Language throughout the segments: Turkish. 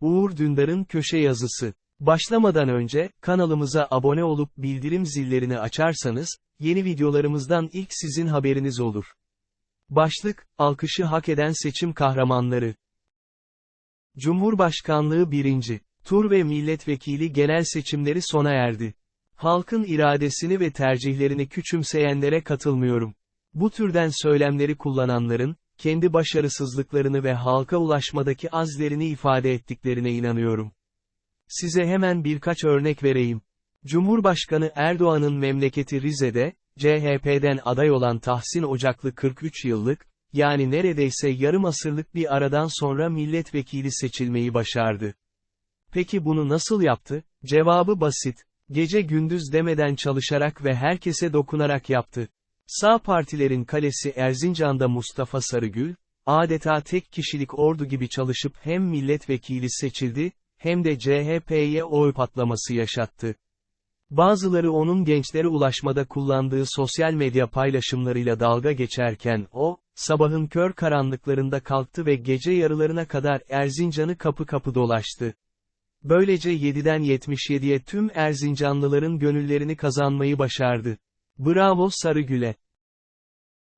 Uğur Dündar'ın köşe yazısı. Başlamadan önce, kanalımıza abone olup bildirim zillerini açarsanız, yeni videolarımızdan ilk sizin haberiniz olur. Başlık, alkışı hak eden seçim kahramanları. Cumhurbaşkanlığı 1. Tur ve milletvekili genel seçimleri sona erdi. Halkın iradesini ve tercihlerini küçümseyenlere katılmıyorum. Bu türden söylemleri kullananların, kendi başarısızlıklarını ve halka ulaşmadaki azlerini ifade ettiklerine inanıyorum. Size hemen birkaç örnek vereyim. Cumhurbaşkanı Erdoğan'ın memleketi Rize'de, CHP'den aday olan Tahsin Ocaklı 43 yıllık, yani neredeyse yarım asırlık bir aradan sonra milletvekili seçilmeyi başardı. Peki bunu nasıl yaptı? Cevabı basit. Gece gündüz demeden çalışarak ve herkese dokunarak yaptı. Sağ partilerin kalesi Erzincan'da Mustafa Sarıgül, adeta tek kişilik ordu gibi çalışıp hem milletvekili seçildi, hem de CHP'ye oy patlaması yaşattı. Bazıları onun gençlere ulaşmada kullandığı sosyal medya paylaşımlarıyla dalga geçerken o, sabahın kör karanlıklarında kalktı ve gece yarılarına kadar Erzincan'ı kapı kapı dolaştı. Böylece 7'den 77'ye tüm Erzincanlıların gönüllerini kazanmayı başardı. Bravo Sarıgül'e.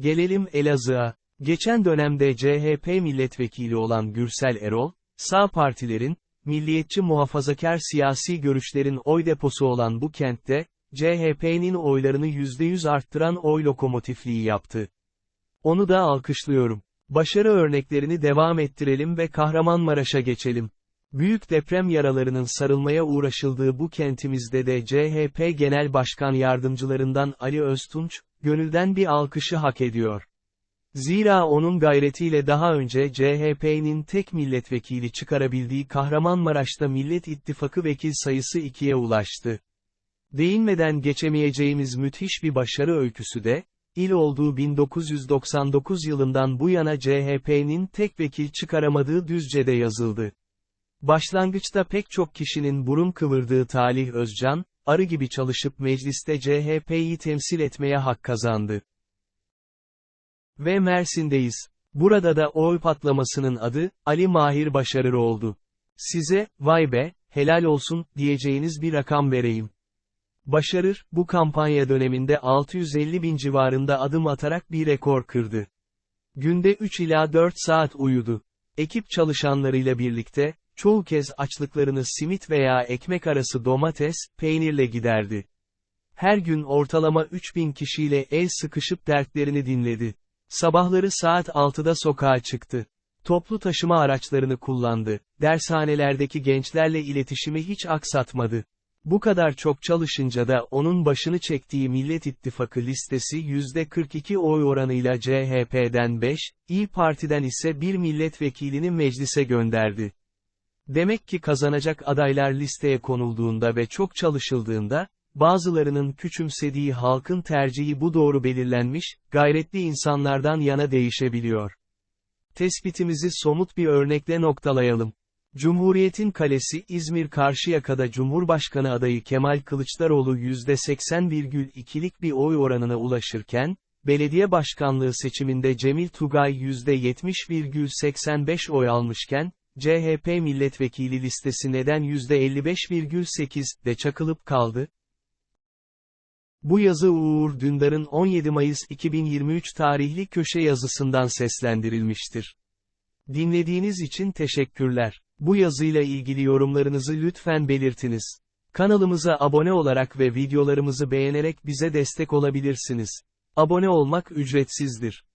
Gelelim Elazığ'a. Geçen dönemde CHP milletvekili olan Gürsel Erol, sağ partilerin, milliyetçi muhafazakar siyasi görüşlerin oy deposu olan bu kentte, CHP'nin oylarını %100 arttıran oy lokomotifliği yaptı. Onu da alkışlıyorum. Başarı örneklerini devam ettirelim ve Kahramanmaraş'a geçelim. Büyük deprem yaralarının sarılmaya uğraşıldığı bu kentimizde de CHP Genel Başkan Yardımcılarından Ali Öztunç, gönülden bir alkışı hak ediyor. Zira onun gayretiyle daha önce CHP'nin tek milletvekili çıkarabildiği Kahramanmaraş'ta Millet İttifakı vekil sayısı ikiye ulaştı. Değinmeden geçemeyeceğimiz müthiş bir başarı öyküsü de, il olduğu 1999 yılından bu yana CHP'nin tek vekil çıkaramadığı Düzce'de yazıldı. Başlangıçta pek çok kişinin burun kıvırdığı Talih Özcan, arı gibi çalışıp mecliste CHP'yi temsil etmeye hak kazandı. Ve Mersin'deyiz. Burada da oy patlamasının adı, Ali Mahir Başarır oldu. Size, vay be, helal olsun, diyeceğiniz bir rakam vereyim. Başarır, bu kampanya döneminde 650 bin civarında adım atarak bir rekor kırdı. Günde 3 ila 4 saat uyudu. Ekip çalışanlarıyla birlikte, çoğu kez açlıklarını simit veya ekmek arası domates, peynirle giderdi. Her gün ortalama 3000 kişiyle el sıkışıp dertlerini dinledi. Sabahları saat 6'da sokağa çıktı. Toplu taşıma araçlarını kullandı. Dershanelerdeki gençlerle iletişimi hiç aksatmadı. Bu kadar çok çalışınca da onun başını çektiği Millet İttifakı listesi %42 oy oranıyla CHP'den 5, İyi Parti'den ise bir milletvekilini meclise gönderdi. Demek ki kazanacak adaylar listeye konulduğunda ve çok çalışıldığında, bazılarının küçümsediği halkın tercihi bu doğru belirlenmiş, gayretli insanlardan yana değişebiliyor. Tespitimizi somut bir örnekle noktalayalım. Cumhuriyetin kalesi İzmir Karşıyaka'da Cumhurbaşkanı adayı Kemal Kılıçdaroğlu %80,2'lik bir oy oranına ulaşırken, belediye başkanlığı seçiminde Cemil Tugay %70,85 oy almışken, CHP milletvekili listesi neden %55,8 de çakılıp kaldı? Bu yazı Uğur Dündar'ın 17 Mayıs 2023 tarihli köşe yazısından seslendirilmiştir. Dinlediğiniz için teşekkürler. Bu yazıyla ilgili yorumlarınızı lütfen belirtiniz. Kanalımıza abone olarak ve videolarımızı beğenerek bize destek olabilirsiniz. Abone olmak ücretsizdir.